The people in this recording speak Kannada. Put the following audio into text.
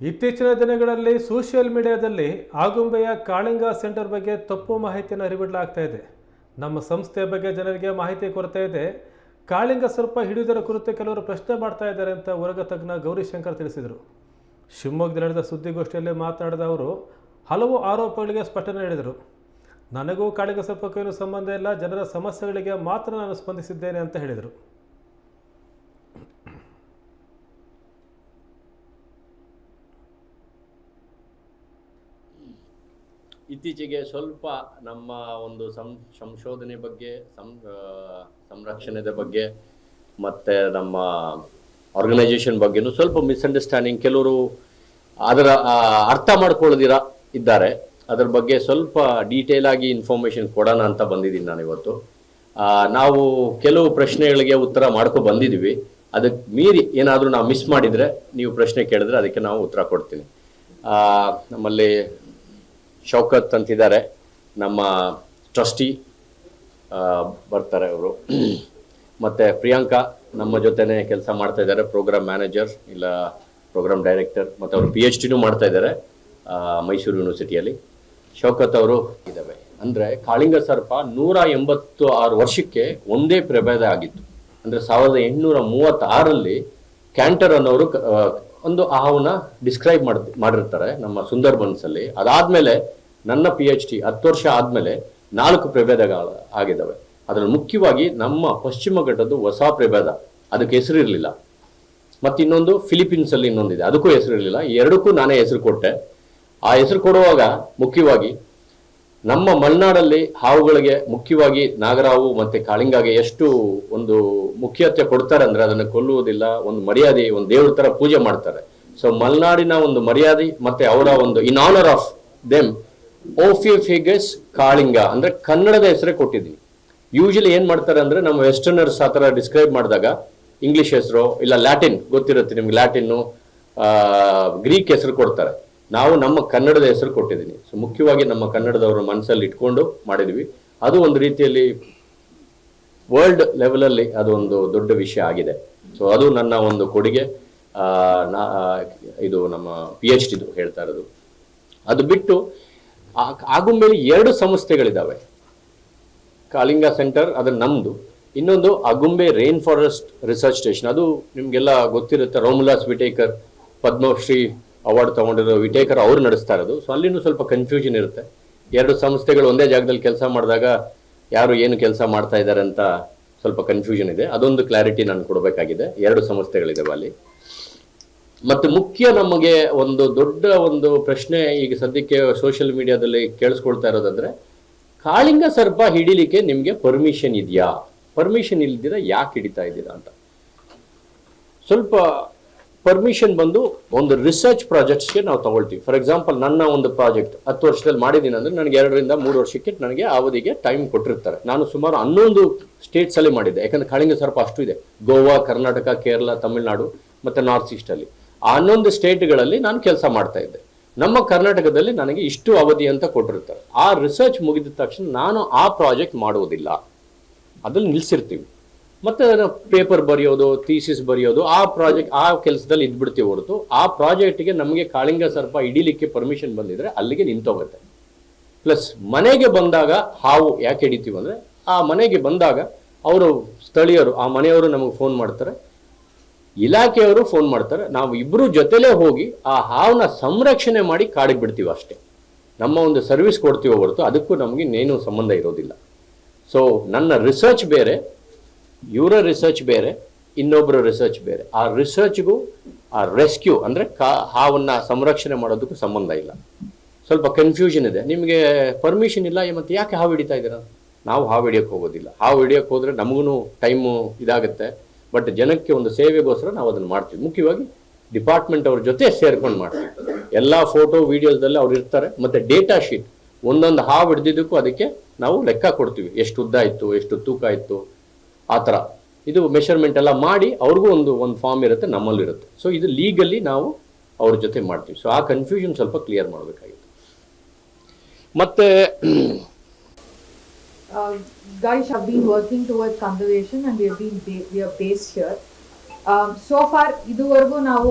ಇತ್ತೀಚಿನ ದಿನಗಳಲ್ಲಿ ಸೋಷಿಯಲ್ ಮೀಡಿಯಾದಲ್ಲಿ ಆಗುಂಬೆಯ ಕಾಳಿಂಗ ಸೆಂಟರ್ ಬಗ್ಗೆ ತಪ್ಪು ಮಾಹಿತಿಯನ್ನು ಹರಿಬಿಡಲಾಗ್ತಾ ಇದೆ. ನಮ್ಮ ಸಂಸ್ಥೆಯ ಬಗ್ಗೆ ಜನರಿಗೆ ಮಾಹಿತಿ ಕೊರತೆ ಇದೆ. ಕಾಳಿಂಗ ಸರ್ಪ ಹಿಡಿಯುವುದರ ಕುರಿತು ಕೆಲವರು ಪ್ರಶ್ನೆ ಮಾಡ್ತಾ ಇದ್ದಾರೆ ಅಂತ ವರ್ಗ ತಜ್ಞ ಗೌರಿಶಂಕರ್ ತಿಳಿಸಿದರು. ಶಿವಮೊಗ್ಗದಲ್ಲಿ ನಡೆದ ಸುದ್ದಿಗೋಷ್ಠಿಯಲ್ಲಿ ಮಾತನಾಡಿದ ಅವರು, ಹಲವು ಆರೋಪಗಳಿಗೆ ಸ್ಪಷ್ಟನೆ ನೀಡಿದರು. ನನಗೂ ಕಾಳಿಂಗ ಸರ್ಪಕ್ಕೂ ಸಂಬಂಧ ಇಲ್ಲ, ಜನರ ಸಮಸ್ಯೆಗಳಿಗೆ ಮಾತ್ರ ನಾನು ಸ್ಪಂದಿಸಿದ್ದೇನೆ ಅಂತ ಹೇಳಿದರು. ಇತ್ತೀಚೆಗೆ ಸ್ವಲ್ಪ ನಮ್ಮ ಒಂದು ಸಂಶೋಧನೆ ಬಗ್ಗೆ, ಸಂ ಸಂರಕ್ಷಣೆದ ಬಗ್ಗೆ, ಮತ್ತೆ ನಮ್ಮ ಆರ್ಗನೈಸೇಷನ್ ಬಗ್ಗೆನೂ ಸ್ವಲ್ಪ ಮಿಸ್ಅಂಡರ್ಸ್ಟ್ಯಾಂಡಿಂಗ್ ಕೆಲವರು ಅದರ ಅರ್ಥ ಮಾಡ್ಕೊಳ್ಳದಿರ ಇದ್ದಾರೆ. ಅದರ ಬಗ್ಗೆ ಸ್ವಲ್ಪ ಡೀಟೇಲ್ ಆಗಿ ಇನ್ಫಾರ್ಮೇಶನ್ ಕೊಡೋಣ ಅಂತ ಬಂದಿದ್ದೀನಿ ನಾನು ಇವತ್ತು. ನಾವು ಕೆಲವು ಪ್ರಶ್ನೆಗಳಿಗೆ ಉತ್ತರ ಮಾಡ್ಕೊ ಬಂದಿದ್ದೀವಿ ಅದಕ್ಕೆ ಮೀರಿ ಏನಾದರೂ ನಾವು ಮಿಸ್ ಮಾಡಿದರೆ ನೀವು ಪ್ರಶ್ನೆ ಕೇಳಿದ್ರೆ ಅದಕ್ಕೆ ನಾವು ಉತ್ತರ ಕೊಡ್ತೀನಿ. ನಮ್ಮಲ್ಲಿ ಶೌಕತ್ ಅಂತಿದ್ದಾರೆ. ನಮ್ಮ ಟ್ರಸ್ಟಿ ಬರ್ತಾರೆ ಅವರು. ಮತ್ತು ಪ್ರಿಯಾಂಕಾ ನಮ್ಮ ಜೊತೆನೇ ಕೆಲಸ ಮಾಡ್ತಾ ಇದ್ದಾರೆ, ಪ್ರೋಗ್ರಾಮ್ ಮ್ಯಾನೇಜರ್, ಇಲ್ಲ ಪ್ರೋಗ್ರಾಮ್ ಡೈರೆಕ್ಟರ್, ಮತ್ತು ಅವರು ಪಿ ಎಚ್ ಡಿನೂ ಮಾಡ್ತಾ ಇದ್ದಾರೆ ಮೈಸೂರು ಯೂನಿವರ್ಸಿಟಿಯಲ್ಲಿ. ಶೌಕತ್ ಅವರು ಇದ್ದಾವೆ ಅಂದರೆ ಕಾಳಿಂಗ ಸರ್ಪ ನೂರ ಎಂಬತ್ತು ಆರು ವರ್ಷಕ್ಕೆ ಒಂದೇ ಪ್ರಭೇದ ಆಗಿತ್ತು. ಅಂದರೆ ಸಾವಿರದ ಎಂಟುನೂರ ಮೂವತ್ತಾರಲ್ಲಿ ಕ್ಯಾಂಟರ್ ಅನ್ನೋರು ಒಂದು ಆಹವನ್ನ ಡಿಸ್ಕ್ರೈಬ್ ಮಾಡ್ ಮಾಡಿರ್ತಾರೆ ನಮ್ಮ ಸುಂದರ್ಬನ್ಸಲ್ಲಿ ಅದಾದ್ಮೇಲೆ ನನ್ನ ಪಿ ಎಚ್ ಡಿ ಹತ್ತು ವರ್ಷ ಆದಮೇಲೆ ನಾಲ್ಕು ಪ್ರಭೇದಗಳು ಆಗಿದ್ದಾವೆ. ಅದರಲ್ಲಿ ಮುಖ್ಯವಾಗಿ ನಮ್ಮ ಪಶ್ಚಿಮ ಘಟ್ಟದ್ದು ಹೊಸ ಪ್ರಭೇದ. ಅದಕ್ಕೆ ಹೆಸರಿರಲಿಲ್ಲ ಮತ್ತು ಇನ್ನೊಂದು ಫಿಲಿಪೀನ್ಸ್ ಅಲ್ಲಿ ಇನ್ನೊಂದಿದೆ. ಅದಕ್ಕೂ ಹೆಸರಿರಲಿಲ್ಲ ಎರಡಕ್ಕೂ ನಾನೇ ಹೆಸರು ಕೊಟ್ಟೆ. ಆ ಹೆಸರು ಕೊಡುವಾಗ ಮುಖ್ಯವಾಗಿ ನಮ್ಮ ಮಲೆನಾಡಲ್ಲಿ ಹಾವುಗಳಿಗೆ ಮುಖ್ಯವಾಗಿ ನಾಗರಾವು ಮತ್ತು ಕಾಳಿಂಗಾಗೆ ಎಷ್ಟು ಒಂದು ಮುಖ್ಯತೆ ಕೊಡ್ತಾರೆ ಅಂದರೆ ಅದನ್ನು ಕೊಲ್ಲುವುದಿಲ್ಲ, ಒಂದು ಮರ್ಯಾದೆ, ಒಂದು ದೇವ್ರ ಥರ ಪೂಜೆ ಮಾಡ್ತಾರೆ. ಸೊ ಮಲೆನಾಡಿನ ಒಂದು ಮರ್ಯಾದೆ ಮತ್ತು ಅವರ ಒಂದು in honour of them ophiophagus ಕಾಳಿಂಗ, ಅಂದ್ರೆ ಕನ್ನಡದ ಹೆಸರೇ ಕೊಟ್ಟಿದ್ವಿ ಯೂಶಲಿ ಏನ್ ಮಾಡ್ತಾರೆ ಅಂದ್ರೆ ನಮ್ಮ ವೆಸ್ಟರ್ನರ್ಸ್ ಆ ತರ ಡಿಸ್ಕ್ರೈಬ್ ಮಾಡಿದಾಗ ಇಂಗ್ಲಿಷ್ ಹೆಸರು ಇಲ್ಲ ಲ್ಯಾಟಿನ್ ಗೊತ್ತಿರುತ್ತೆ ನಿಮ್ಗೆ ಲ್ಯಾಟಿನ್ನು ಗ್ರೀಕ್ ಹೆಸರು ಕೊಡ್ತಾರೆ. ನಾವು ನಮ್ಮ ಕನ್ನಡದ ಹೆಸರು ಕೊಟ್ಟಿದ್ದೀನಿ. ಸೊ ಮುಖ್ಯವಾಗಿ ನಮ್ಮ ಕನ್ನಡದವರ ಮನಸ್ಸಲ್ಲಿ ಇಟ್ಕೊಂಡು ಮಾಡಿದ್ವಿ. ಅದು ಒಂದು ರೀತಿಯಲ್ಲಿ ವರ್ಲ್ಡ್ ಲೆವೆಲಲ್ಲಿ ಅದೊಂದು ದೊಡ್ಡ ವಿಷಯ ಆಗಿದೆ. ಸೊ ಅದು ನನ್ನ ಒಂದು ಕೊಡುಗೆ. ಇದು ನಮ್ಮ ಪಿ ಎಚ್ ಡಿದು ಹೇಳ್ತಾ ಇರೋದು. ಅದು ಬಿಟ್ಟು ಆಗುಂಬೆಲಿ ಎರಡು ಸಂಸ್ಥೆಗಳಿದ್ದಾವೆ ಕಾಲಿಂಗ ಸೆಂಟರ್, ಅದು ನಮ್ಮದು ಇನ್ನೊಂದು Agumbe rain forest research station. ಅದು ನಿಮ್ಗೆಲ್ಲ ಗೊತ್ತಿರುತ್ತೆ, ರೋಮುಲಾಸ್ ವಿಟೇಕರ್, ಪದ್ಮಶ್ರೀ ಅವಾರ್ಡ್ ತಗೊಂಡಿರೋ ವಿಟೇಕರ್ ಅವ್ರು ನಡೆಸ್ತಾ ಇರೋದು. ಸೊ ಅಲ್ಲಿನೂ ಸ್ವಲ್ಪ ಕನ್ಫ್ಯೂಷನ್ ಇರುತ್ತೆ. ಎರಡು ಸಂಸ್ಥೆಗಳು ಒಂದೇ ಜಾಗದಲ್ಲಿ ಕೆಲಸ ಮಾಡಿದಾಗ ಯಾರು ಏನು ಕೆಲಸ ಮಾಡ್ತಾ ಇದ್ದಾರೆ ಅಂತ ಸ್ವಲ್ಪ ಕನ್ಫ್ಯೂಷನ್ ಇದೆ. ಅದೊಂದು ಕ್ಲಾರಿಟಿ ನಾನು ಕೊಡಬೇಕಾಗಿದೆ. ಎರಡು ಸಂಸ್ಥೆಗಳಿದಾವೆ ಅಲ್ಲಿ. ಮತ್ತೆ ಮುಖ್ಯ ನಮಗೆ ಒಂದು ದೊಡ್ಡ ಒಂದು ಪ್ರಶ್ನೆ ಈಗ ಸದ್ಯಕ್ಕೆ ಸೋಷಿಯಲ್ ಮೀಡಿಯಾದಲ್ಲಿ ಕೇಳಿಸ್ಕೊಳ್ತಾ ಇರೋದಂದ್ರೆ, ಕಾಳಿಂಗ ಸರ್ಪ ಹಿಡಿಲಿಕ್ಕೆ ನಿಮಗೆ ಪರ್ಮಿಷನ್ ಇದೆಯಾ? ಪರ್ಮಿಷನ್ ಇಲ್ದಿರ ಯಾಕೆ ಹಿಡಿತಾ ಇದ್ದೀರಾ ಅಂತ. ಸ್ವಲ್ಪ ಪರ್ಮಿಷನ್ ಬಂದು ಒಂದು ರಿಸರ್ಚ್ ಪ್ರಾಜೆಕ್ಟ್ಸ್ಗೆ ನಾವು ತಗೊಳ್ತೀವಿ. ಫಾರ್ ಎಕ್ಸಾಂಪಲ್ ನನ್ನ ಒಂದು ಪ್ರಾಜೆಕ್ಟ್ ಹತ್ತು ವರ್ಷದಲ್ಲಿ ಮಾಡಿದ್ದೀನಿ ಅಂದ್ರೆ ನನಗೆ ಎರಡರಿಂದ ಮೂರು ವರ್ಷಕ್ಕೆ ನನಗೆ ಅವಧಿಗೆ ಟೈಮ್ ಕೊಟ್ಟಿರ್ತಾರೆ. ನಾನು ಸುಮಾರು ಹನ್ನೊಂದು ಸ್ಟೇಟ್ಸ್ ಅಲ್ಲಿ ಮಾಡಿದ್ದೆ. ಯಾಕಂದ್ರೆ ಕಾಳಿಂಗ ಸರ್ಪ ಅಷ್ಟು ಇದೆ. ಗೋವಾ, ಕರ್ನಾಟಕ, ಕೇರಳ, ತಮಿಳುನಾಡು, ಮತ್ತೆ ನಾರ್ತ್ ಈಸ್ಟ್ ಅಲ್ಲಿ. ಆ ಹನ್ನೊಂದು ಸ್ಟೇಟ್ಗಳಲ್ಲಿ ನಾನು ಕೆಲಸ ಮಾಡ್ತಾ ಇದ್ದೆ. ನಮ್ಮ ಕರ್ನಾಟಕದಲ್ಲಿ ನನಗೆ ಇಷ್ಟು ಅವಧಿ ಅಂತ ಕೊಟ್ಟಿರ್ತಾರೆ. ಆ ರಿಸರ್ಚ್ ಮುಗಿದ ತಕ್ಷಣ ನಾನು ಆ ಪ್ರಾಜೆಕ್ಟ್ ಮಾಡುವುದಿಲ್ಲ. ಅದ್ರಲ್ಲಿ ನಿಲ್ಸಿರ್ತೀವಿ. ಮತ್ತೆ ಪೇಪರ್ ಬರೆಯೋದು ಥೀಸಿಸ್ ಬರೆಯೋದು, ಆ ಪ್ರಾಜೆಕ್ಟ್ ಆ ಕೆಲಸದಲ್ಲಿ ಇದ್ಬಿಡ್ತೀವಿ ಹೊರತು. ಆ ಪ್ರಾಜೆಕ್ಟ್ಗೆ ನಮಗೆ ಕಾಳಿಂಗ ಸರ್ಪ ಹಿಡಿಲಿಕ್ಕೆ ಪರ್ಮಿಷನ್ ಬಂದಿದ್ರೆ ಅಲ್ಲಿಗೆ ನಿಂತೋಗುತ್ತೆ. ಪ್ಲಸ್ ಮನೆಗೆ ಬಂದಾಗ ಹಾವು ಯಾಕೆ ಹಿಡಿತೀವಿ ಅಂದ್ರೆ, ಆ ಮನೆಗೆ ಬಂದಾಗ ಅವರು ಸ್ಥಳೀಯರು, ಆ ಮನೆಯವರು ನಮಗೆ ಫೋನ್ ಮಾಡ್ತಾರೆ. ಇಲಾಖೆಯವರು ಫೋನ್ ಮಾಡ್ತಾರೆ. ನಾವು ಇಬ್ಬರು ಜೊತೆಲೇ ಹೋಗಿ ಆ ಹಾವನ್ನ ಸಂರಕ್ಷಣೆ ಮಾಡಿ ಕಾಡಿಗೆ ಬಿಡ್ತೀವಿ ಅಷ್ಟೇ. ನಮ್ಮ ಒಂದು ಸರ್ವಿಸ್ ಕೊಡ್ತೀವೋ ಹೊರತು ಅದಕ್ಕೂ ನಮಗೆ ಇನ್ನೇನು ಸಂಬಂಧ ಇರೋದಿಲ್ಲ. ಸೊ ನನ್ನ ರಿಸರ್ಚ್ ಬೇರೆ, ಇವರ ರಿಸರ್ಚ್ ಬೇರೆ ಇನ್ನೊಬ್ಬರ ರಿಸರ್ಚ್ ಬೇರೆ. ಆ ರಿಸರ್ಚ್ಗೂ ಆ ರೆಸ್ಕ್ಯೂ ಅಂದರೆ ಕಾ, ಹಾವನ್ನ ಸಂರಕ್ಷಣೆ ಮಾಡೋದಕ್ಕೂ ಸಂಬಂಧ ಇಲ್ಲ. ಸ್ವಲ್ಪ ಕನ್ಫ್ಯೂಷನ್ ಇದೆ. ನಿಮಗೆ ಪರ್ಮಿಷನ್ ಇಲ್ಲ, ಮತ್ತೆ ಯಾಕೆ ಹಾವು ಹಿಡಿತಾ ಇದ್ದೀರಾ? ನಾವು ಹಾವು ಹಿಡಿಯೋಕೆ ಹೋಗೋದಿಲ್ಲ. ಹಾವು ಹಿಡಿಯೋಕೆ ಹೋದರೆ ನಮಗೂ ಟೈಮು ಇದಾಗುತ್ತೆ. ಬಟ್ ಜನಕ್ಕೆ ಒಂದು ಸೇವೆಗೋಸ್ಕರ ನಾವು ಅದನ್ನು ಮಾಡ್ತೀವಿ. ಮುಖ್ಯವಾಗಿ ಡಿಪಾರ್ಟ್ಮೆಂಟ್ ಅವ್ರ ಜೊತೆ ಸೇರ್ಕೊಂಡು ಮಾಡ್ತೀವಿ. ಎಲ್ಲ ಫೋಟೋ ವಿಡಿಯೋದಲ್ಲಿ ಅವ್ರು ಇರ್ತಾರೆ. ಮತ್ತೆ ಡೇಟಾ ಶೀಟ್ ಒಂದೊಂದು ಹಾವು ಹಿಡ್ದಿದ್ದಕ್ಕೂ ಅದಕ್ಕೆ ನಾವು ಲೆಕ್ಕ ಕೊಡ್ತೀವಿ. ಎಷ್ಟು ಉದ್ದ ಇತ್ತು ಎಷ್ಟು ತೂಕ ಇತ್ತು ಆ ಥರ. ಇದು ಮೆಷರ್ಮೆಂಟ್ ಎಲ್ಲ ಮಾಡಿ ಅವ್ರಿಗೂ ಒಂದು ಒಂದು ಫಾರ್ಮ್ ಇರುತ್ತೆ, ನಮ್ಮಲ್ಲಿರುತ್ತೆ. ಸೊ ಇದು ಲೀಗಲಿ ನಾವು ಅವ್ರ ಜೊತೆ ಮಾಡ್ತೀವಿ. ಸೊ ಆ ಕನ್ಫ್ಯೂಷನ್ ಸ್ವಲ್ಪ ಕ್ಲಿಯರ್ ಮಾಡಬೇಕಾಗಿತ್ತು. ಮತ್ತೆ uh, guys have been working towards conservation and we have been ba- we are based here. Um, so far ಇದುವರೆಗೂ ನಾವು